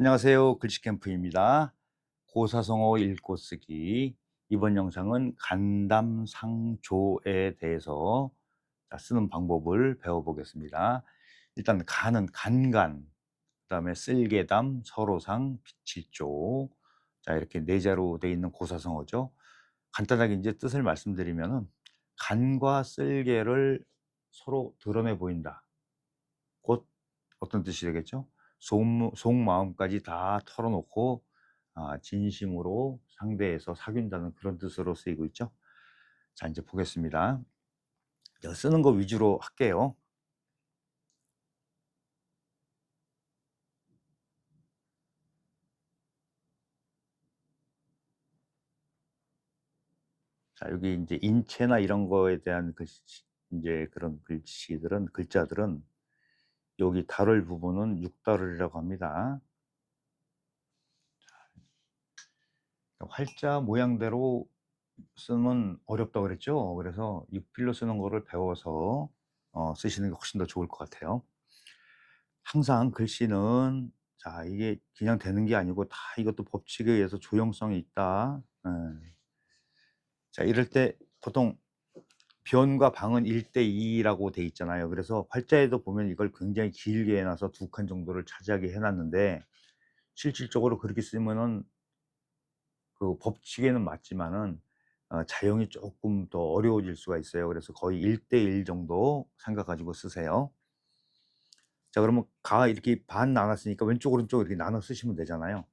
안녕하세요. 글씨캠프입니다. 고사성어 읽고 쓰기. 이번 영상은 간담상조에 대해서 자, 쓰는 방법을 배워보겠습니다. 일단 간은 간간, 그 다음에 쓸개담, 서로상, 비칠조. 자, 이렇게 네 자로 되어 있는 고사성어죠. 간단하게 이제 뜻을 말씀드리면은 간과 쓸개를 서로 드러내 보인다. 곧 어떤 뜻이 되겠죠? 속, 속마음까지 다 털어놓고 아, 진심으로 상대에서 사귄다는 그런 뜻으로 쓰이고 있죠. 자, 이제 보겠습니다. 자, 쓰는 거 위주로 할게요. 자, 여기 이제 인체나 이런 거에 대한 글씨, 이제 그런 글씨들은, 글자들은 여기 다룰 부분은 육다룰이라고 합니다. 활자 모양대로 쓰면 어렵다고 그랬죠. 그래서 육필로 쓰는 거를 배워서 어, 쓰시는 게 훨씬 더 좋을 것 같아요. 항상 글씨는 자 이게 그냥 되는 게 아니고 다 이것도 법칙에 의해서 조형성이 있다. 예. 자 이럴 때 보통 변과 방은 1대2라고 돼 있잖아요. 그래서 활자에도 보면 이걸 굉장히 길게 해놔서 두 칸 정도를 차지하게 해놨는데 실질적으로 그렇게 쓰면은 그 법칙에는 맞지만은 어, 자형이 조금 더 어려워질 수가 있어요. 그래서 거의 1대1 정도 생각 가지고 쓰세요. 자 그러면 가 이렇게 반 나눴으니까 왼쪽 오른쪽 이렇게 나눠 쓰시면 되잖아요.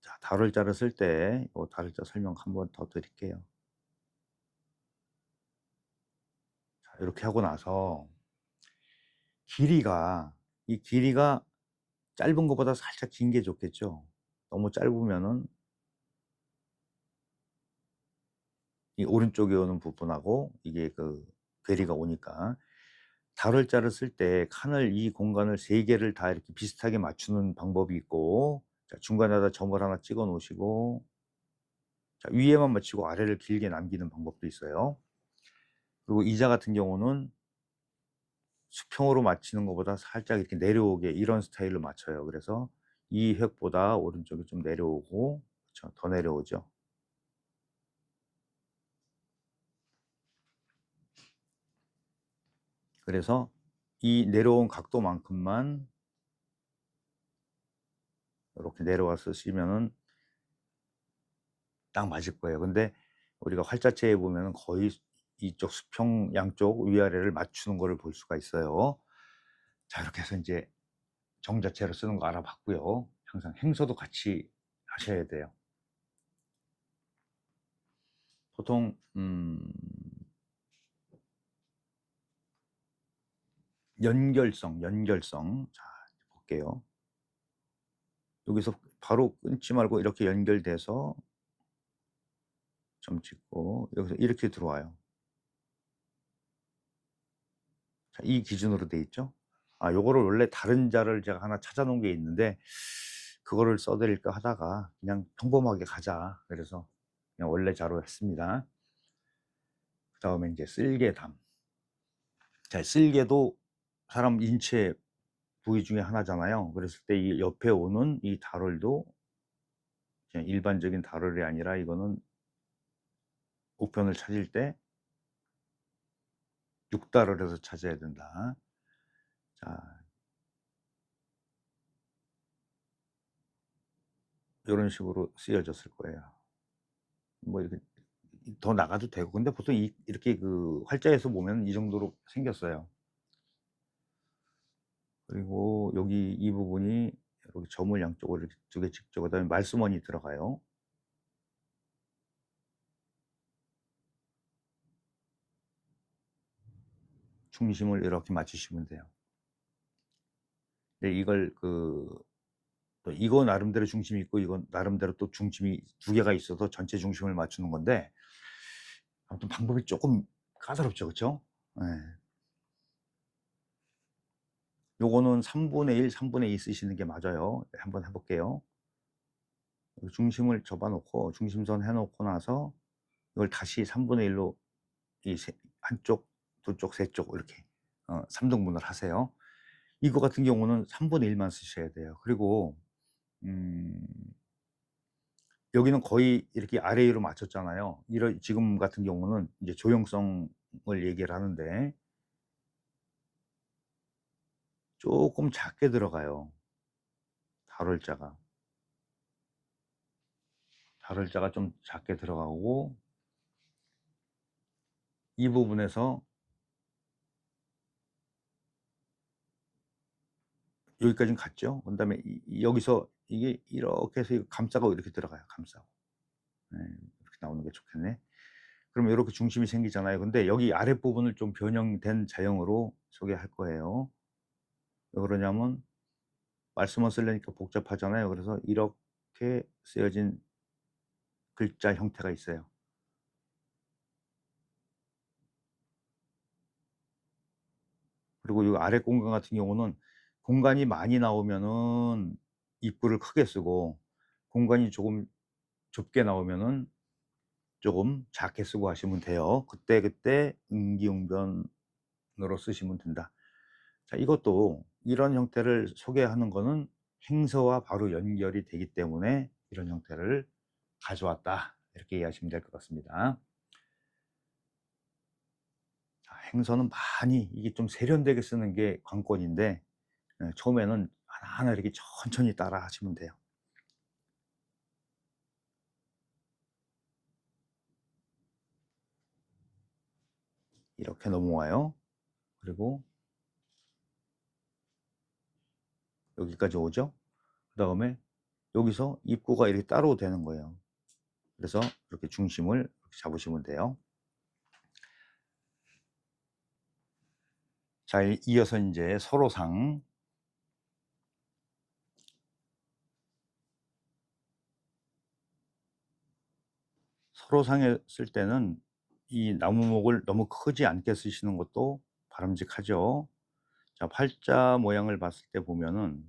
자 다룰 자를 쓸 때 다룰 자 설명 한번 더 드릴게요. 이렇게 하고 나서 길이가 이 길이가 짧은 것보다 살짝 긴 게 좋겠죠. 너무 짧으면은 이 오른쪽에 오는 부분하고 이게 그 괴리가 오니까 다룰 자를 쓸 때 칸을 이 공간을 세 개를 다 이렇게 비슷하게 맞추는 방법이 있고 자, 중간에다 점을 하나 찍어 놓으시고 자, 위에만 맞추고 아래를 길게 남기는 방법도 있어요. 그리고 이자 같은 경우는 수평으로 맞추는 것보다 살짝 이렇게 내려오게 이런 스타일로 맞춰요. 그래서 이 획보다 오른쪽이 좀 내려오고 그렇죠? 더 내려오죠. 그래서 이 내려온 각도만큼만 이렇게 내려와서 쓰면은 딱 맞을 거예요. 근데 우리가 활자체에 보면은 거의 이쪽 수평 양쪽 위아래를 맞추는 것을 볼 수가 있어요. 자 이렇게 해서 이제 정 자체로 쓰는 거 알아봤고요. 항상 행서도 같이 하셔야 돼요. 보통 음, 연결성, 연결성. 자, 볼게요. 여기서 바로 끊지 말고 이렇게 연결돼서 점 찍고 여기서 이렇게 들어와요. 자, 이 기준으로 돼 있죠. 아, 요거를 원래 다른 자를 제가 하나 찾아 놓은 게 있는데 그거를 써드릴까 하다가 그냥 평범하게 가자. 그래서 그냥 원래 자로 했습니다. 그 다음에 이제 쓸개담. 자, 쓸개도 사람 인체 부위 중에 하나잖아요. 그랬을 때 이 옆에 오는 이 다룰도 그냥 일반적인 다룰이 아니라 이거는 우편을 찾을 때 6달을 해서 찾아야 된다. 자, 이런 식으로 쓰여졌을 거예요. 뭐 이렇게 더 나가도 되고 근데 보통 이, 이렇게 그 활자에서 보면 이 정도로 생겼어요. 그리고 여기 이 부분이 여기 점을 양쪽으로 이렇게 두개 찍죠. 그 다음에 말수머니 들어가요. 중심을 이렇게 맞추시면 돼요. 근데 이걸 그, 또 이거 나름대로 중심이 있고, 이건 나름대로 또 중심이 두 개가 있어서 전체 중심을 맞추는 건데, 아무튼 방법이 조금 까다롭죠. 그쵸? 네. 요거는 3분의 1, 3분의 2 쓰시는 게 맞아요. 네, 한번 해볼게요. 중심을 접어놓고, 중심선 해놓고 나서, 이걸 다시 3분의 1로 이 한쪽 두 쪽, 세 쪽 이렇게 어, 3등분을 하세요. 이거 같은 경우는 3분의 1만 쓰셔야 돼요. 그리고 음 여기는 거의 이렇게 아래 위로 맞췄잖아요. 이런 지금 같은 경우는 이제 조형성을 얘기를 하는데 쪼끔 작게 들어가요. 다룰자가. 다룰자가 좀 작게 들어가고 이 부분에서 여기까지는 갔죠. 그 다음에 이이 여기서 이게 이렇게 해서 감싸고 이렇게 들어가요, 감싸고. 예 이렇게 나오는 게 좋겠네. 그러면 요렇게 중심이 생기잖아요. 근데 여기 아랫부분을 좀 변형된 자형으로 소개할 거예요. 왜 그러냐면 말씀을 쓰려니까 복잡하잖아요. 그래서 이렇게 쓰여진 글자 형태가 있어요. 그리고 요 아래 공간 같은 경우는 공간이 많이 나오면은 입구를 크게 쓰고 공간이 조금 좁게 나오면은 쪼금 작게 쓰고 하시면 돼요. 그때 그때 응기응변으로 쓰시면 된다. 자 이것도 이런 형태를 소개하는 거는 행서와 바로 연결이 되기 때문에 이런 형태를 가져왔다. 이렇게 이해하시면 될 것 같습니다. 자 행서는 많이 이게 좀 세련되게 쓰는 게 관건인데 예 처음에는 하나하나 이렇게 천천히 따라 하시면 돼요. 이렇게 넘어와요. 그리고 여기까지 오죠. 그 다음에 여기서 입구가 이렇게 따로 되는 거예요. 그래서 이렇게 중심을 이렇게 잡으시면 돼요. 자이 이어서 인제 서로상 서로상에 쓸 때는 이 나무목을 너무 크지 않게 쓰시는 것도 바람직하죠. 자 팔자 모양을 봤을 때 보면은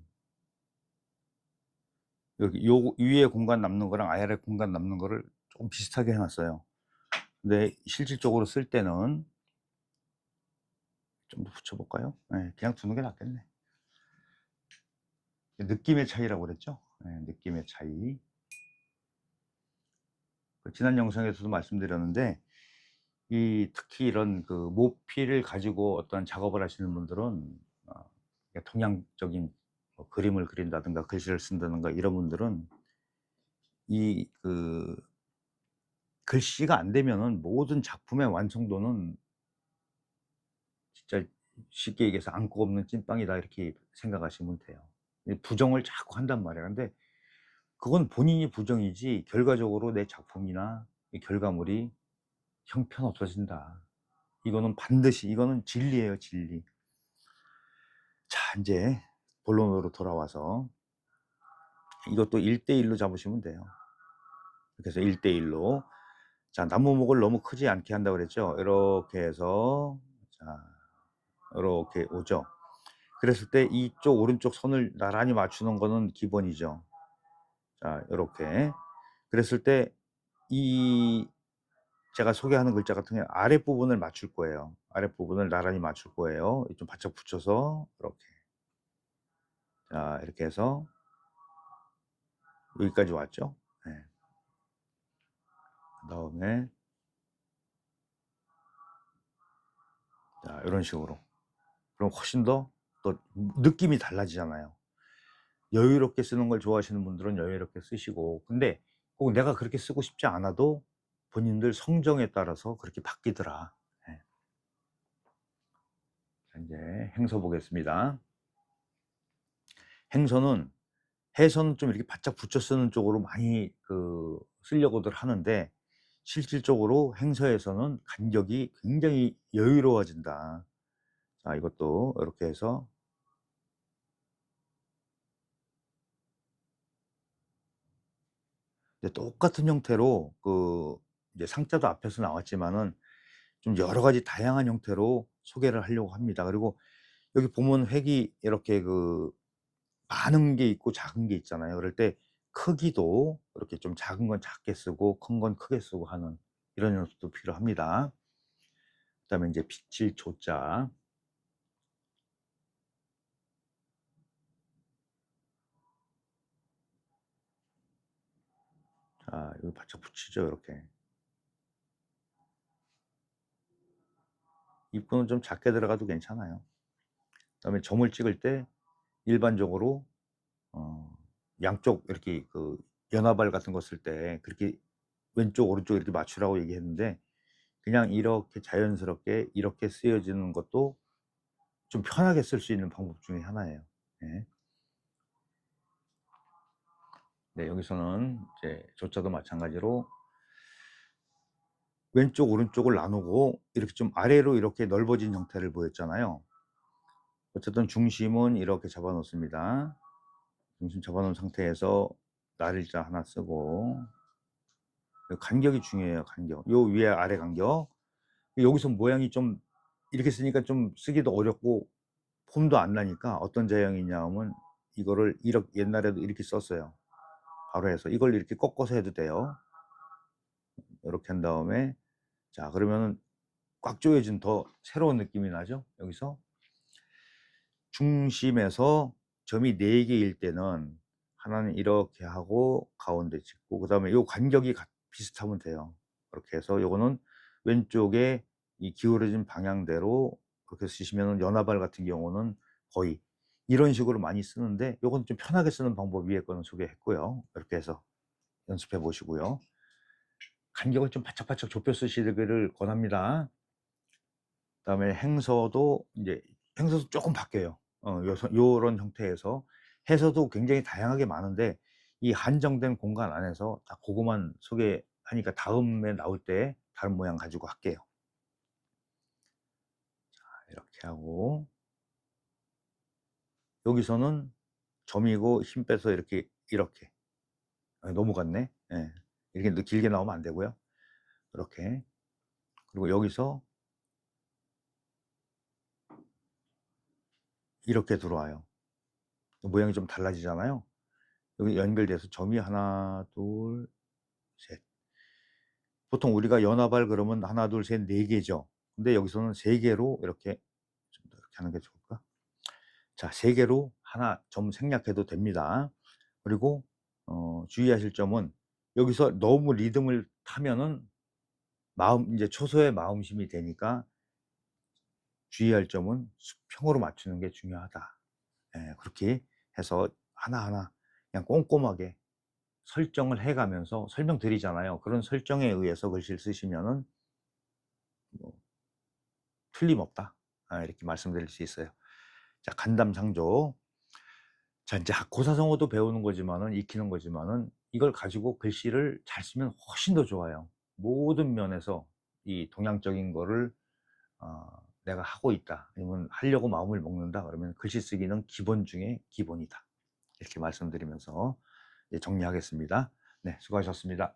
여기 요 위에 공간 남는 거랑 아래 공간 남는 거를 쪼금 비슷하게 해 놨어요. 근데 실질적으로 쓸 때는 좀 더 붙여 볼까요? 예 그냥 두는 게 낫겠네. 느낌의 차이라고 그랬죠? 예 느낌의 차이. 그 지난 영상에서도 말씀드렸는데 이 특히 이런 그 모피를 가지고 어떤 작업을 하시는 분들은 어 동양적인 뭐 그림을 그린다든가 글씨를 쓴다든가 이런 분들은 이 그 글씨가 안 되면은 모든 작품의 완성도는 진짜 쉽게 얘기해서 "안고 없는 찐빵이다." 이렇게 생각하시면 돼요. 이 부정을 자꾸 한단 말이에요. 근데 그건 본인이 부정이지 결과적으로 내 작품이나 이 결과물이 형편없어진다. 이거는 반드시 이거는 진리예요, 진리. 자 인제 본론으로 돌아와서 이것도 1대 1로 잡으시면 돼요. 이렇게 해서 1대 1로 자 나무목을 너무 크지 않게 한다고 그랬죠. 요렇게 해서 자 요렇게 오죠. 그랬을 때 이쪽 오른쪽 선을 나란히 맞추는 거는 기본이죠. 자 요렇게. 그랬을 때 이 제가 소개하는 글자 같은 경우에 아랫 부분을 맞출 거예요. 아랫 부분을 나란히 맞출 거예요. 좀 바짝 붙여서 이렇게. 자 이렇게 해서 여기까지 왔죠. 예. 그다음에 자 요런 식으로. 그럼 훨씬 더 또 느낌이 달라지잖아요. 여유롭게 쓰는 걸 좋아하시는 분들은 여유롭게 쓰시고 근데 꼭 내가 그렇게 쓰고 싶지 않아도 본인들 성정에 따라서 그렇게 바뀌더라. 예. 자 인제 행서 보겠습니다. 행서는 해서는 좀 이렇게 바짝 붙여 쓰는 쪽으로 많이 그 쓰려고들 하는데 실질적으로 행서에서는 간격이 굉장히 여유로워진다. 자 이것도 요렇게 해서 이제 똑같은 형태로 그 이제 상자도 앞에서 나왔지만은 좀 여러 가지 다양한 형태로 소개를 하려고 합니다. 그리고 여기 보면 획이 이렇게 그 많은 게 있고 작은 게 있잖아요. 그럴 때 크기도 이렇게 좀 작은 건 작게 쓰고 큰 건 크게 쓰고 하는 이런 연습도 필요합니다. 그 다음에 인제 빛칠 조자. 여기 바짝 붙이죠, 이렇게. 입구는 좀 작게 들어가도 괜찮아요. 그 다음에 점을 찍을 때 일반적으로 어 양쪽 이렇게 그 연화발 같은 거 쓸 때 그렇게 왼쪽 오른쪽 이렇게 맞추라고 얘기했는데 그냥 이렇게 자연스럽게 이렇게 쓰여지는 것도 좀 편하게 쓸 수 있는 방법 중에 하나예요. 예. 네, 여기서는 이제 조자도 마찬가지로 왼쪽 오른쪽을 나누고 이렇게 좀 아래로 이렇게 넓어진 형태를 보였잖아요. 어쨌든 중심은 이렇게 잡아 놓습니다. 중심 잡아 놓은 상태에서 날일자 하나 쓰고 간격이 중요해요, 간격. 요 위에 아래 간격. 여기서 모양이 좀 이렇게 쓰니까 좀 쓰기도 어렵고 폼도 안 나니까 어떤 제형이냐 하면 이거를 이렇게 옛날에도 이렇게 썼어요. 바로 해서 이걸 이렇게 꺾어서 해도 돼요. 이렇게 한 다음에 자 그러면은 꽉 조여진 더 새로운 느낌이 나죠? 여기서? 중심에서 점이 4개일 때는 하나는 이렇게 하고 가운데 찍고 그 다음에 요 간격이 비슷하면 돼요. 그렇게 해서 요거는 왼쪽에 이 기울어진 방향대로 그렇게 쓰시면 연화발 같은 경우는 거의 이런 식으로 많이 쓰는데 요건 좀 편하게 쓰는 방법 위에 거는 소개했고요 이렇게 해서 연습해 보시고요 간격을 좀 바짝바짝 좁혀 쓰시기를 권합니다. 그다음에 행서도 이제 행서도 조금 바뀌어요. 어, 요런 형태에서 해서도 굉장히 다양하게 많은데 이 한정된 공간 안에서 다 그거만 소개하니까 다음에 나올 때 다른 모양 가지고 할게요. 자, 이렇게 하고 여기서는 점이고 힘 빼서 이렇게 이렇게 아, 너무 같네. 예. 이렇게 길게 나오면 안 되고요. 이렇게. 그리고 여기서 이렇게 들어와요. 모양이 좀 달라지잖아요. 여기 연결돼서 점이 하나, 둘, 셋. 보통 우리가 연화발 그러면 하나, 둘, 셋, 네 개죠. 근데 여기서는 세 개로 이렇게 좀 더 이렇게 하는 게 좋을까? 자, 세 개로 하나 점 생략해도 됩니다. 그리고 어, 주의하실 점은 여기서 너무 리듬을 타면은 마음 이제 초소의 마음심이 되니까 주의할 점은 수평으로 맞추는 게 중요하다. 예, 그렇게 해서 하나하나 그냥 꼼꼼하게 설정을 해 가면서 설명드리잖아요. 그런 설정에 의해서 글씨를 쓰시면은 뭐 틀림없다. 아, 이렇게 말씀드릴 수 있어요. 자, 간담상조. 자, 이제 고사성어도 배우는 거지만은 익히는 거지만은 이걸 가지고 글씨를 잘 쓰면 훨씬 더 좋아요. 모든 면에서 이 동양적인 거를 어, 내가 하고 있다. 아니면 하려고 마음을 먹는다. 그러면 글씨 쓰기는 기본 중에 기본이다. 이렇게 말씀드리면서 정리하겠습니다. 네, 수고하셨습니다.